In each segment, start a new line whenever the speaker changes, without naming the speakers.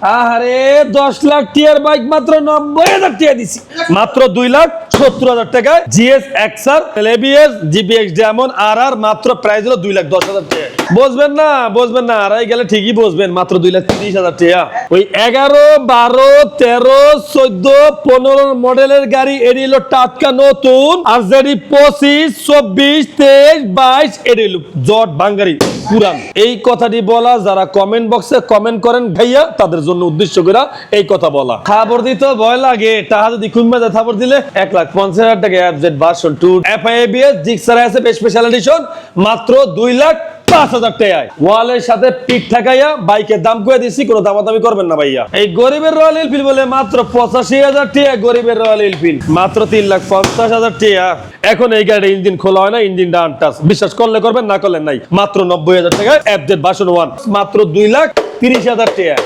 আরে দশ লাখ টিয়ার বাইক মাত্র নব্বই হাজার টিয়া দিছি। মাত্র দুই লাখ সত্তর হাজার টাকায় Gixxer ABS GPX Demon R R, মাত্র প্রাইস হলো দুই লাখ দশ হাজার টাকা বুঝবেন না বুঝবেন না, আড়াই গেলে ঠিকই বুঝবেন মাত্র দুই লাখ তিরিশ হাজার টাকা। ওই এগারো, বারো, তেরো, চোদ্দ, পনেরো মডেলের গাড়ি এটি হলো টাটকা নতুন, আর যেটি পঁচিশ, চব্বিশ, তেইশ, বাইশ এটি হলো জট বাঙ্গারি, পুরান। এই কথাটি বলা, যারা কমেন্ট বক্সে কমেন্ট করেন, ভাইয়া, তাদের জন্য উদ্দেশ্য করে এই কথা বলা। খাবার দিতে ভয় লাগে, টাকা যদি যায় খাবার দিলে, এক লাখ পঞ্চাশ হাজার টাকা update version two FI ABS Gixxer আছে স্পেশাল এডিশন মাত্র দুই লাখ পাঁচ হাজার টাকায়। ওয়ালের সাথে পিঠ ঠেকাইয়া বাইকের দাম কয়ে দিছি, কোনো দামাদামি করবেন না ভাইয়া। এই গরিবের রয়্যাল এনফিল্ড বলে মাত্র পঁচাশি হাজার টাকা গরিবের রয়্যাল এনফিল্ড মাত্র তিন লাখ পঞ্চাশ হাজার টাকা। এখন এই গাড়ির ইঞ্জিন খোলা হয় না, ইঞ্জিনটা আনটাস বিশ্বাস করলে করবেন, না করলেন নাই। মাত্র নব্বই হাজার টাকা টাকায় জেড বাসন ওয়ান মাত্র দুই লাখ তিরিশ হাজার টাকা।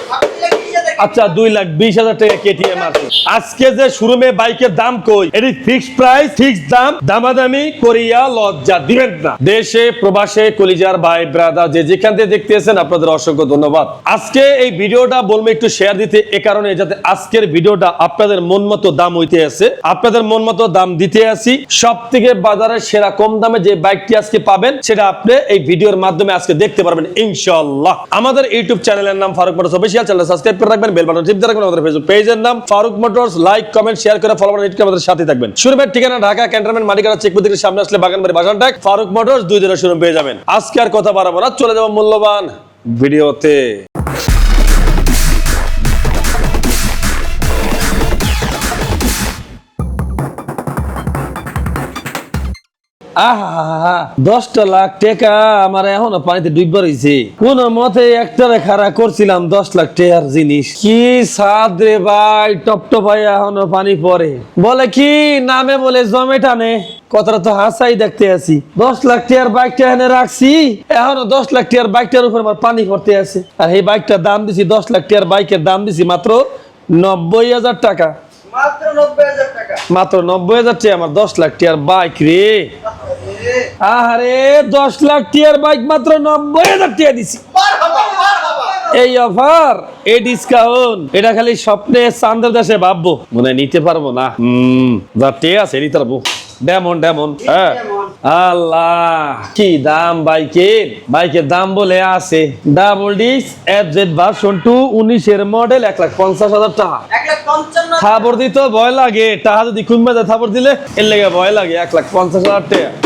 আচ্ছা দুই লাখ বিশ হাজার টাকা কেটিএম আছে। আজকে যে শোরুমে বাইকের দাম কই এটি ফিক্স প্রাইস ফিক্স দাম, দামাদামি করিয়া লজ্জা দিবেন না। দেশে, প্রবাসে, কলিজার ভাই ব্রাদার যে যেখান থেকে দেখতেছেন, আপনাদের অসংখ্য ধন্যবাদ। আজকে এই ভিডিওটা বলব একটু শেয়ার দিতে, এ কারণে যাতে আজকের ভিডিওটা আপনাদের মন মতো দাম হইতে আছে। আপনাদের মন মতো দাম দিতে আসি সব থেকে বাজারে সেরা কম দামে যে বাইকটি আজকে পাবেন, সেটা আপনি এই ভিডিওর মাধ্যমে আজকে দেখতে পারবেন, ইনশাআল্লাহ। আমাদের ইউটিউব চ্যানেলের নাম Faruk motors official channel subscribe করে রাখবেন। বেল বাটন টিপতে রাখবেন আমাদের ফেসবুক পেজের নাম Faruk motors. Like comment share করে ফলো করে আমাদের সাথে থাকবেন। শুরুমের ঠিকানা ঢাকা, ক্যান্টনমেন্ট, মালিকানা থেকে সামনে আসলে বাগানবাড়ি বাসান ট্যাগ ফারুক মোটরস দুই দিনের শুরু পেয়ে যাবেন। আজকে আর কথা বাড়াবো না, চলে যাব মূল্যবান ভিডিওতে। দশটা লাখ টাকা আমার এখনও পানিতে ডুববা রয়েছে কোন মতে একটারে খাড়া করছিলাম দশ লাখ টাকার জিনিস। কি সাদ রে ভাই টপ টপাই এখনও পানি পড়ে। বলে কি নামে বলে জমে টানে। কথাটা তো হাসাই দেখতে আছি। দশ লাখ টাকার বাইকটা এনে রাখছি এখনও দশ লাখ টাকার বাইকটার উপর আমার পানি পড়তে আছে। আর এই বাইকটার দাম দিছি দশ লাখ টাকার বাইকের দাম দিছি মাত্র নব্বই হাজার টাকা।
মাত্র নব্বই হাজার টাকা।
মাত্র নব্বই হাজার টাকা আমার দশ লাখ টাকার বাইক রে। আরে দশ লাখ টিয়ার বাইক মাত্র নব্বই হাজার টাকা দিছি। এই অফার এই ডিসকাউন্ট এটা খালি স্বপ্নে চান্দের দেশে ভাববো। মনে নিতে পারব না। হম যা টে আছে নিতে পারব। ডেমন ডেমন হ্যাঁ। আল্লাহ কি দাম বাইকের? বাইকের দাম বলে আছে। Double disc F Z version two উনিশের মডেল এক লাখ পঞ্চাশ হাজার টাকা। খাবার দিতে ভয় লাগে। টাকা যদি কুম্বা দেয় খাবার দিলে এর লেগে ভয় লাগে এক লাখ পঞ্চাশ হাজার টাকা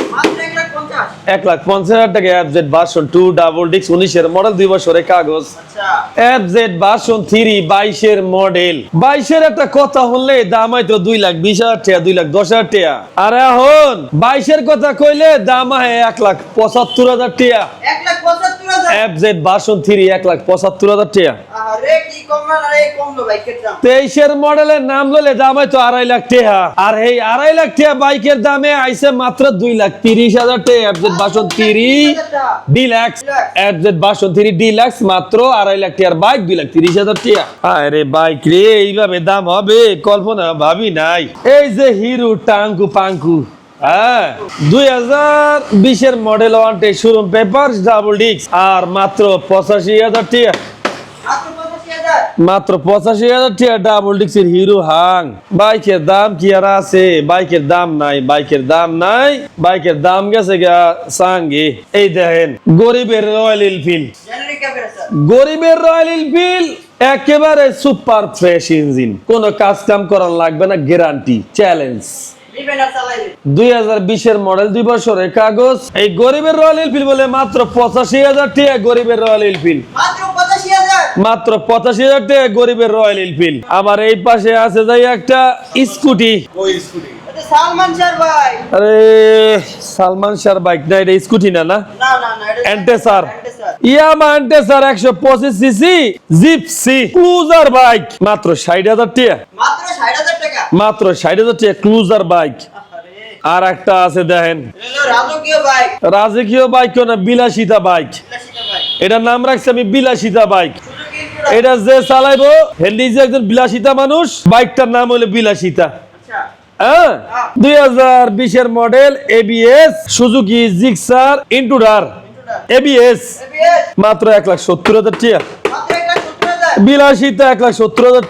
এক লাখ পঞ্চাশ
হাজার টাকা এফ জেড টু ডাবল ডিক্স উনিশের মডেল দুই বছরের কাগজ।
আচ্ছা।
এফ জেড ভার্সন থ্রি বাইশের মডেল বাইশের একটা কথা হলে দাম হয়তো দুই লাখ বিশ হাজার টাকা দুই লাখ দশ হাজার টাকা। আর এখন বাইশের কথা কইলে দাম হয় এক লাখ পঁচাত্তর হাজার টাকা।
এক লাখ পঁচাত্তর হাজার
এফ জেড ভার্সন থ্রি এক লাখ পঁচাত্তর হাজার টাকা।
আরে কি কম না আরে কমলো বাইকের দাম।
তেইশের মডেলের নাম ললে দাম হয়তো আড়াই লাখ টাকা। আর এই আড়াই লাখ টাকা বাইকের দামে আইছে মাত্র দুই লাখ তিরিশ হাজার টাকা। FZ version three deluxe FZ version three deluxe মাত্র আড়াই লাখ টাকার বাইক দুই লাখ তিরিশ হাজার টাকা। আরে বাইক রে এইভাবে দাম হবে? কল্পনা ভাবি নাই। এই যে হিরো টাঙ্কু পাঙ্কু। হ্যাঁ। দুই হাজার বিশের মডেল ওয়ান্টে শোরুম পেপার ডাবল ডিক্স আর মাত্র পঁচাশি হাজার টাকা
মাত্র পঁচাশি হাজার
টাকা ডাবল ডিক্সের হিরো হাং বাইকের দাম কি আর আছে? বাইকের দাম নাই, বাইকের দাম নাই। বাইকের দাম গেছে গা সাঙ্গে। এই দেখেন, গরিবের রয়্যাল এনফিল্ড গরিবের রয়্যাল এনফিল্ড একেবারে সুপার ফ্রেশ ইঞ্জিন কোনো কাজ কাম করার লাগবে না গ্যারান্টি চ্যালেঞ্জ দুই হাজার বিশের মডেল দুই বছরের কাগজ। এই গরিবের রয়্যাল এনফিল্ড বলে মাত্র পঁচাশি হাজার টাকা গরিবের রয়্যাল এনফিল্ড
মাত্র পঁচাশি হাজার।
মাত্র পঁচাশি হাজার টাকা গরিবের রয়্যাল এনফিল্ড আমার এই পাশে আছে যাই একটা স্কুটি। আরে সালমান শাহর বাইক না এটা স্কুটি না না?
না না না এটা
এন্টেসার
এন্টেসার
ইয়ামা এন্টেসার একশো পঁচিশ সিসি জিপসি ক্লুজার বাইক। মাত্র ষাট হাজার টাকা?
মাত্র ষাট হাজার টাকা
ক্লুজার বাইক।
আর
একটা আছে দেখেন।
রাজকীয় বাইক।
না বিলাসিতা বাইক। এটার নাম রাখছি আমি বিলাসিতা বাইক। এটা যে চালাইবো হেন্ডি যে একজন বিলাসিতা মানুষ বাইকটার নাম হলো বিলাসিতা।
আচ্ছা।
হ্যাঁ? দুই হাজার বিশের model ABS Suzuki Gixxer Intruder ABS মাত্র এক লাখ সত্তর হাজার
সত্তর হাজার।
বিলাসিতা এক লাখ সত্তর হাজার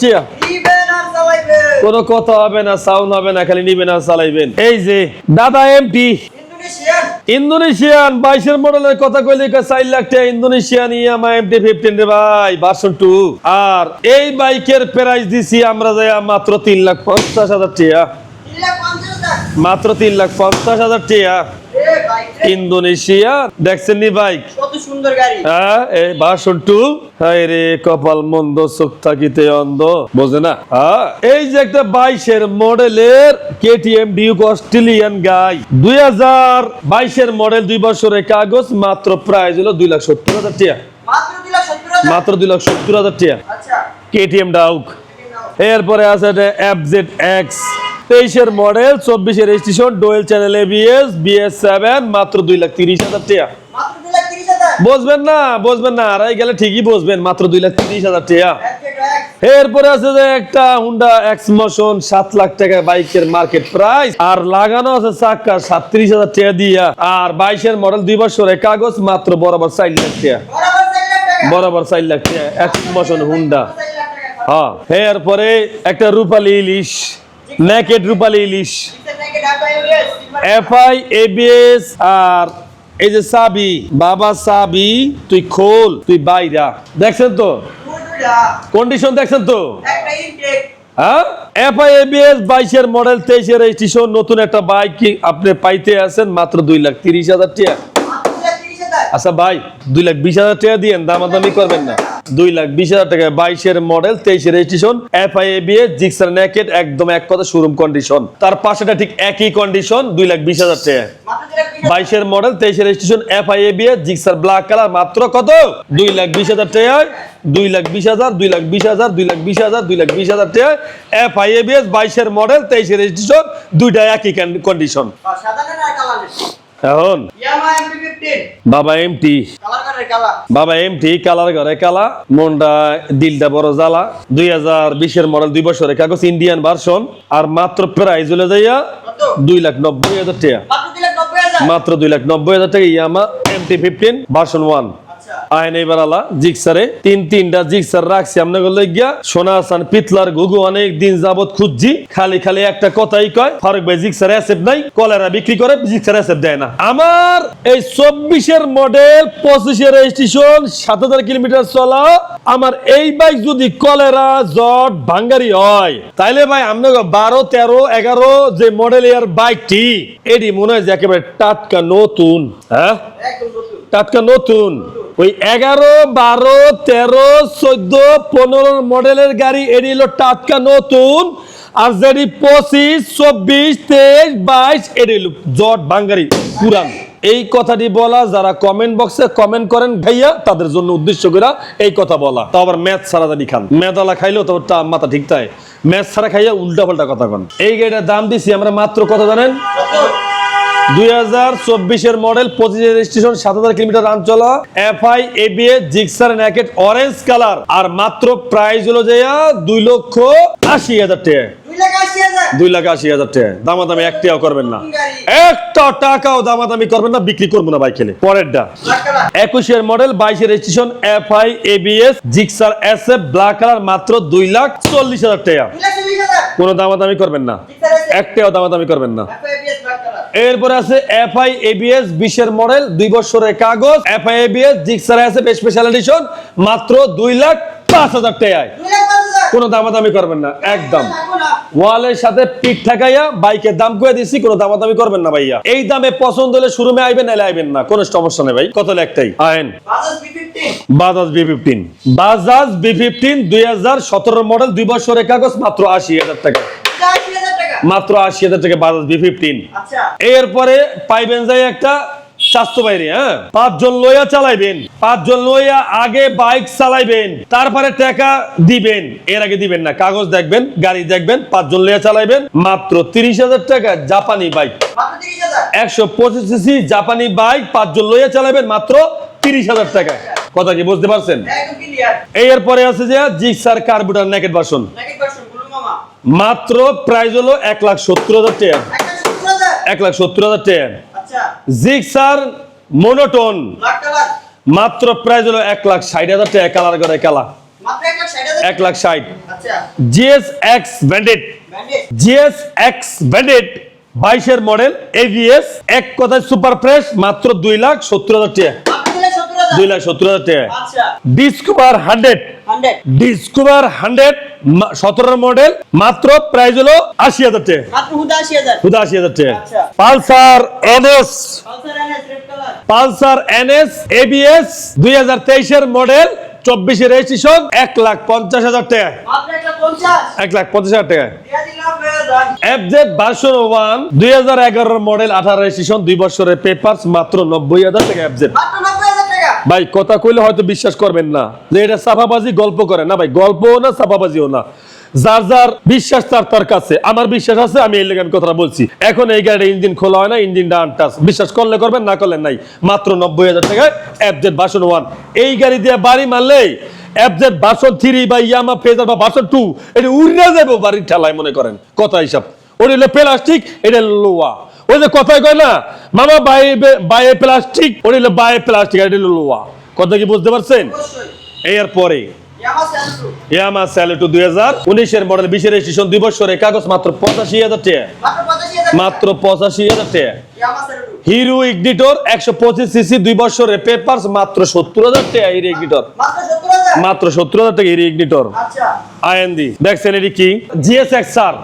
চালাইবেন
কোনো কথা হবে না সাউন্ড হবে না খালি নিবেন আর চালাইবেন। এই যে দাদা এমটি
ইন্দোনেশিয়ান।
বাইশের মডেলের কথা কইলে চার লাখ টাকা ইন্দোনেশিয়ান ইয়ামা এমটি ফিফটিন রে ভাই বাসন টু আর এই বাইকের প্রাইস দিছি আমরা যাই মাত্র তিন লাখ পঞ্চাশ হাজার টাকা মাত্র তিন লাখ পঞ্চাশ হাজার টাকা ইন্দোনেশিয়া। দেখছেন নি বাইক?
কত সুন্দর গাড়ি।
হ্যাঁ এই ভার্সন টু হাই রে কপাল মন্দ চোখ থাকিতে অন্ধ। বোঝে না? হ্যাঁ এই যে একটা বাইশের মডেলের কেটিএম ডিউক অস্ট্রেলিয়ান গাই। দুই হাজার বাইশের মডেল দুই বছরের কাগজ মাত্র প্রাইস হলো দুই লাখ সত্তর হাজার টাকা।
মাত্র দুই লাখ সত্তর হাজার? আচ্ছা।
কেটিএম ডাউক এরপরে আছে এফ জেড এক্স তেইশের মডেল চব্বিশের registration dual channel ABS BS seven মাত্র দুই লাখ তিরিশ হাজার টাকা। বুঝবেন না বুঝবেন না আড়াই গেলে ঠিকই বুঝবেন মাত্র দুই লাখ তিরিশ হাজার টাকা। এরপরে আছে যে একটা হুন্ডা এক্স মোশন সাত লাখ টাকা বাইকের মার্কেট প্রাইস আর লাগানো আছে চাক্কা সাতত্রিশ হাজার টাকা দিয়া। আর বাইশের মডেল দুই বছরের কাগজ মাত্র বরাবর চার লাখ টাকা।
বরাবর চার লাখ টাকা।
এক্স মোশন হুন্ডা হ্যাঁ এরপরে একটা রূপালী ইলিশ নেকেট রূপালী ইলিশ এফআই এবিএস আর এই যে সাবি, বাবা সাবি, তুই খোল, তুই বাইরা। দেখছেন তো? কন্ডিশন দেখছেন তো?
ইনটেক
হ্যাঁ মডেল তেইশের রেজিস্ট্রেশন নতুন একটা বাইক আপনি পাইতে আছেন মাত্র দুই লাখ তিরিশ হাজার টাকা
মাত্র দুই লাখ তিরিশ হাজার
আচ্ছা ভাই দুই লাখ বিশ হাজার টাকা দিয়েন দামাদামি করবেন না। দুই লাখ বিশ হাজার টাকা বাইশের মডেল তেইশের registration FI ABS Gixxer naked একদম এক কথা শোরুম কন্ডিশন তার পাশেটা ঠিক একই কন্ডিশন দুই লাখ বিশ হাজার টাকা বাইশের মডেল তেইশের রেজিস্ট্রেশন এফ আই এ এবিএস জিক্সার ব্ল্যাক কালার মাত্র কত? দুই লাখ বিশ হাজার টাকায় দুই লাখ বিশ হাজার দুই লাখ বিশ হাজার দুই লাখ বিশ হাজার দুই লাখ বিশ হাজার টাকায় এফ আই এবিএস বাইশের মডেল তেইশের রেজিস্ট্রেশন দুইটা একই কন্ডিশন এখন? বাবা এমটি বাবা এমটি কালার ঘরে কালা। মনটা দিলটা বড় জ্বালা। দুই হাজার বিশের মডেল দুই বছরের কাগজ ইন্ডিয়ান ভার্সন আর মাত্র প্রাইস হলে যাইয়া দুই লাখ নব্বই হাজার টাকা।
মাত্র দুই লাখ নব্বই হাজার।
মাত্র দুই লাখ নব্বই হাজার টাকা Yamaha MT fifteen version one
আচ্ছা
এবার আলা জিক্সারে তিন তিনটা জিক্সার রাখছি। আপনার গলে গিয়া সোনা আসান পিতলার ঘুঘু অনেক দিন যাবত খুঁজছি। খালি খালি একটা কথাই কয়, ফারুক ভাই জিক্সার অ্যাসেপ নাই, কলেরা বিক্রি করে জিক্সার অ্যাসেপ দেয় না। আমার এই চব্বিশের মডেল পঁচিশের রেজিস্ট্রেশন সাত হাজার কিলোমিটার চলা, আমার এই বাইক যদি কলেরা, জট, ভাঙ্গারি হয়, তাইলে ভাই আপনার বারো, তেরো, এগারো যে মডেল ইয়ার বাইকটি এটি মনে হয় যে একেবারে টাটকা নতুন হ্যাঁ? টাটকা নতুন। ওই এগারো, বারো, তেরো, চোদ্দ, পনেরো মডেলের গাড়ি এটি টাটকা নতুন আর যেটি পঁচিশ, চব্বিশ, তেইশ, বাইশ এটি জট বাঙ্গারি, পুরান। এই কথাটি বলা, যারা কমেন্ট বক্সে কমেন্ট করেন, ভাইয়া, তাদের জন্য উদ্দেশ্য করে এই কথা বলা। তো আবার ম্যাথ ছাড়া জানি খান। মেদালা খাইলেও তো মাথা ঠিক তাই। ম্যাথ ছাড়া খাইয়া উল্টা পাল্টা কথা কন। এই গাড়িটার দাম দিছি আমরা মাত্র কথা জানেন? দুই হাজার চব্বিশের মডেল পঁচিশের রেজিস্ট্রেশন সাত হাজার কিলোমিটার রান চলা FI ABS Gixxer naked orange colour আর মাত্র প্রাইস হলো যে দুই লক্ষ আশি হাজার টাকা।
দুই লাখ আশি হাজার।
টাকা। দামাদামি একটাও করবেন না। একটা টাকাও দামাদামি করবেন না বিক্রি করব না বাইক খেলে। পরেরটা। একুশের মডেল বাইশের registration FI ABS Gixxer S F black colour মাত্র দুই লাখ চল্লিশ হাজার টাকা। কোনো দামাদামি করবেন না। একটাও দামাদামি করবেন না। এরপরে আছে এফআই এবিএস বিশের মডেল দুই বছরের কাগজ। এফআই এবিএস জিক্সার আছে স্পেশাল এডিশন মাত্র দুই লাখ পাঁচ হাজার টাকায়। কোনো দামাদামি করবেন না একদম। ওয়ালের সাথে পিঠ ঠেকাইয়া বাইকের দাম করে দিচ্ছি কোনো দামাদামি করবেন না ভাইয়া। এই দামে পছন্দ হলে শুরুমে আইবেন নাহলে আইবেন না কোনো সমস্যা নেই ভাই। কত একটাই আইন
Bajaj B fifteen
Bajaj B fifteen দুই হাজার সতেরো মডেল দুই বছরের কাগজ মাত্র আশি হাজার টাকা। মাত্র আশি হাজার টাকা বাজাজ বি ফিফটিন
আচ্ছা।
এরপরে পাইবেন যাই একটা স্বাস্থ্য বাইরে হ্যাঁ? পাঁচজন লইয়া চালাইবেন পাঁচজন লইয়া আগে বাইক চালাইবেন তারপরে টাকা দিবেন। এর আগে দিবেন না কাগজ দেখবেন গাড়ি দেখবেন পাঁচজন লইয়া চালাইবেন মাত্র তিরিশ হাজার টাকা জাপানি বাইক। একশো পঁচিশ সিসি জাপানি বাইক পাঁচজন লইয়া চালাইবেন মাত্র তিরিশ হাজার টাকা। কথা কি বুঝতে পারছেন? এরপরে আছে যে Gixxer carburettor naked version
naked version blue মামা
মাত্র প্রাইস হলো এক লাখ সত্তর হাজার
হাজার?
এক লাখ সত্তর হাজার
আচ্ছা।
জিক্সার মোনোটোন মাত্র প্রাইস হলো এক লাখ ষাট হাজার টাকা কালার করে কালা।
এক লাখ ষাট
GS X bandit GS X bandit বাইশের মডেল এভিএস এক কথায় সুপার ফ্রেশ মাত্র দুই লাখ সত্তর হাজার টাকা
আপনি দিলে সত্তর হাজার
দুই লাখ সত্তর হাজার টাকা ডিসকভার হান্ড্রেড ডিসকভার হান্ড্রেড সতেরো মডেল মাত্র প্রাইস হলো আশি হাজার টাকা
আশি হাজার।
টাকা। Pulsar NS
Pulsar NS
ABS দুই হাজার তেইশের মডেল চব্বিশের রেজিস্ট্রেশন এক লাখ পঞ্চাশ হাজার টাকা এক লাখ পঞ্চাশ। হাজার টাকা এফজেড ভার্সন ওয়ান দুই হাজার এগারোর মডেল আঠারো রেজিস্ট্রেশন দুই বছরের পেপার মাত্র নব্বই হাজার টাকা এফজেড ভাই, কথা কইলে হয়তো বিশ্বাস করবেন না যে এটা সাফাবাজি গল্প করে। না ভাই, গল্পও না, সাফাবাজিও না। যার যার বিশ্বাস, তার তার কাছে। আমার বিশ্বাস আছে, আমি এই লেগে কথাটা বলছি। এখন এই গাড়ির ইঞ্জিন খোলা হয় না, ইঞ্জিনটা আনটাস। বিশ্বাস করলে করবেন, না করলে নাই। মাত্র নব্বই হাজার টাকায় এফজেড বাসন ওয়ান এই গাড়ি দিয়ে বাড়ি মারলেই এফজেড ভার্সন থ্রি বা ইয়ামা ফেজার বা ভার্সন টু এটা উড়ে যাব বাড়ির ঠেলায়, মনে করেন। কথা হিসাব। ওটা হলো প্লাস্টিক এটা লোয়া ওই যে কথায় কয় না মামা বাই বাই প্লাস্টিক ওটা হলো প্লাস্টিক এটা হলো লোয়া। কথা কি বুঝতে পারছেন?
অবশ্যই।
এর পরে
ইয়ামা স্যালেটু
দুই হাজার উনিশের মডেল বিশের রেজিস্ট্রেশন দুই বছরে কাগজ মাত্র পঁচাশি হাজার টাকা।
মাত্র পঁচাশি হাজার
টাকা। হিরো ইগনিটর একশো পঁচিশ সিসি দুই বছরের পেপার মাত্র সত্তর হাজার টাকা হিরো ইগনিটর
মাত্র সত্তর হাজার?
টাকা হিরো ইগনিটর
আচ্ছা।
আইএনডি দেখছেন এটি কি? GS X R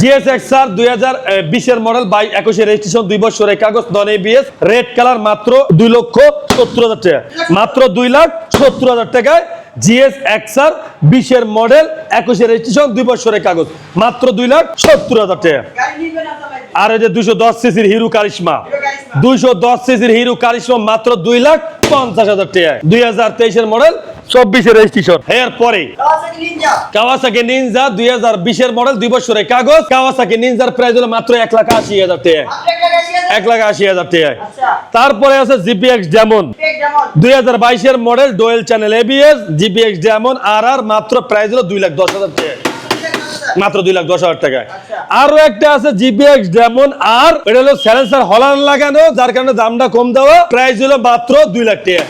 GS X R দুই হাজার বিশের মডেল বাই একুশে রেজিস্ট্রেশন দুই বছরের কাগজ নন এবিএস রেড কালার মাত্র দুই লক্ষ সত্তর হাজার টাকা। মাত্র দুই লাখ সত্তর হাজার টাকায় জিএস এক্সআর বিশের মডেল একুশের রেজিস্ট্রেশন দুই বছরের কাগজ, মাত্র দুই লাখ সত্তর হাজার টাকা আর এই যে দুশো দশ সিসির হিরো কারিশমা
হিরো কারিশমা।
দুইশো দশ সিসির হিরো কারিশমা, মাত্র দুই লাখ পঞ্চাশ হাজার টাকা দুই হাজার তেইশের মডেল চব্বিশের রেজিস্ট্রেশন এরপরে
কাওয়াসাকি নিনজা
কাওয়াসাকি নিনজা দুই হাজার বিশের মডেল দুই বছরের কাগজ। কাওয়াসাকি নিনজার প্রাইস হলো মাত্র এক লাখ আশি হাজার টাকা
এক লাখ আশি হাজার?
টাকা
আচ্ছা।
তারপরে আছে জিপিএক্স ডেমন দুই হাজার বাইশের model dual channel ABS GPX Demon R R মাত্র প্রাইস হলো দুই লাখ দশ হাজার টাকা মাত্র দুই লাখ দশ হাজার টাকায়।
আচ্ছা।
আরও একটা আছে জিপিএক্স ডেমন আর এটা হলো স্যালেন্সার হলান লাগানো যার কারণে দামটা কম দেওয়া প্রাইস হলো মাত্র দুই লাখ টাকা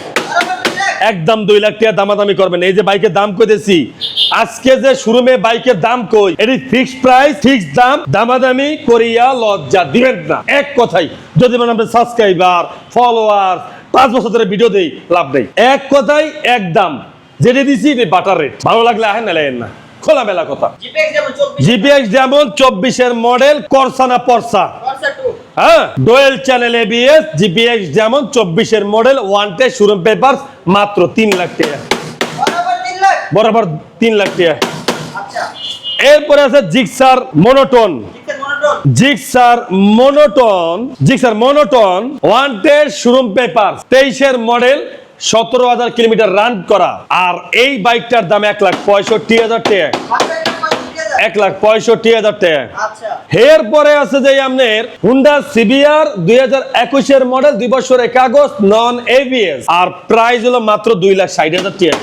একদম দুই লাখ টাকা দামাদামি করবেন। এই যে বাইকের দাম কইতেছি আজকে যে শোরুমে বাইকের দাম কই এটি ফিক্সড প্রাইস ফিক্সড দাম দামাদামি করিয়া লজ্জা দিবেন না। এক কথাই যদি মানে আপনার সাবস্ক্রাইবার ফলোয়ার পাঁচ বছর ধরে ভিডিও দেই লাভ নেই। এক কথাই এক দাম। যেটা দিছি এটি বাটার রেট ভালো লাগলে আহেন না লাগেন না। খোলা মেলা কথা জিপিএক্স যেমন চব্বিশের মডেল করসানা পরসা
খরচা টু
হ্যাঁ? ডোয়েল চ্যানেল এবিএস জিপিএক্স যেমন চব্বিশের মডেল ওয়ান টে শোরুম পেপার মাত্র তিন লাখ টাকা।
বরাবর তিন লাখ?
টাকা।
আচ্ছা।
এরপরে আছে Gixxer monotone Gixxer monotone Gixxer monotone one টে শোরুম পেপার তেইশের মডেল সতেরো হাজার কিলোমিটার রান করা। আর এই বাইকটার দাম এক লাখ পঁয়ষট্টি হাজার টাকা।
মাত্র এক লাখ পঁয়ষট্টি হাজার
টাকা।
আচ্ছা।
এর পরে আছে যে আপনার হুন্ডা সিবিআর দুই হাজার একুশের মডেল দুই বছরের কাগজ নন এবিএস আর প্রাইস হলো মাত্র দুই লাখ ষাট হাজার টাকা।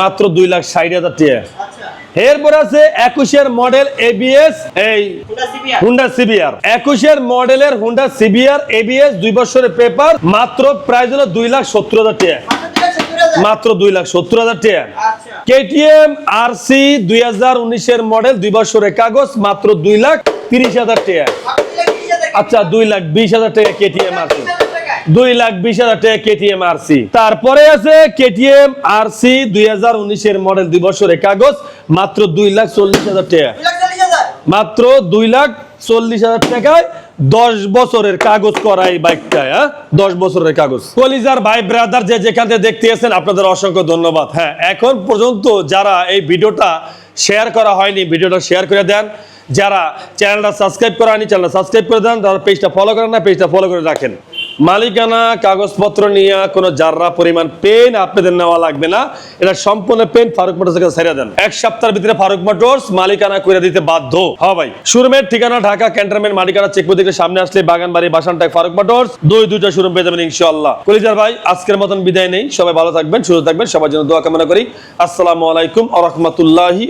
মাত্র দুই লাখ ষাট হাজার
টাকা।
আচ্ছা।
এরপর আছে একুশের মডেল এবিএস এই হুন্ডা সিবিআর একুশের মডেলের হুন্ডা সিবিআর এবিএস দুই বছরের পেপার মাত্র প্রাইস হলো দুই লাখ সত্তর হাজার টাকা।
মাত্র দুই লাখ সত্তর হাজার
টাকা। কেটিএম আর সি দুই হাজার উনিশের মডেল দুই বছরের কাগজ মাত্র দুই লাখ তিরিশ হাজার টাকা। আচ্ছা দুই লাখ বিশ হাজার টাকা কেটিএম আর সি দুই লাখ বিশ হাজার টাকা কেটিএম আর সি তারপরে আছে কেটিএম আর সি দুই হাজার উনিশের মডেল দুই বছরের কাগজ মাত্র দুই লাখ চল্লিশ হাজার টাকা। মাত্র দুই লাখ চল্লিশ হাজার টাকায় দশ বছরের কাগজ করা এই বাইকটায় হ্যাঁ? দশ বছরের কাগজ। কলিজার ভাই ব্রাদার যে যেখান থেকে দেখতে এসেছেন আপনাদের অসংখ্য ধন্যবাদ। হ্যাঁ এখন পর্যন্ত যারা এই ভিডিওটা শেয়ার করা হয়নি, ভিডিওটা শেয়ার করে দেন। যারা চ্যানেলটা সাবস্ক্রাইব করা হয়নি চ্যানেলটা সাবস্ক্রাইব করে দেন যারা পেজটা ফলো করেন না পেজটা ফলো করে রাখেন। মালিকানা, কাগজপত্র নিয়ে কোনো জাররা পরিমাণ পেন আপনাদের নেওয়া লাগবে না। এটা সম্পূর্ণ পেন ফারুক মোটরস থেকে ছেড়ে দেন। এক সপ্তাহের ভিতরে ফারুক মোটরস মালিকানা করে দিতে বাধ্য। হ ভাই। শোরুমের ঠিকানা ঢাকা, ক্যান্টনমেন্ট মালিকানা চেকপো থেকে সামনে আসলে বাগানবাড়ি বাসানটাক ফারুক মোটরস। দুই, দুইটা শোরুম পেয়ে যাবেন ইনশাআল্লাহ। কলিজার ভাই, আজকের মতন বিদায় নেই। সবাই ভালো থাকবেন, সুস্থ থাকবেন। সবার জন্য দোয়া কামনা করি। আসসালামু আলাইকুম আ রহমতুল্লাহি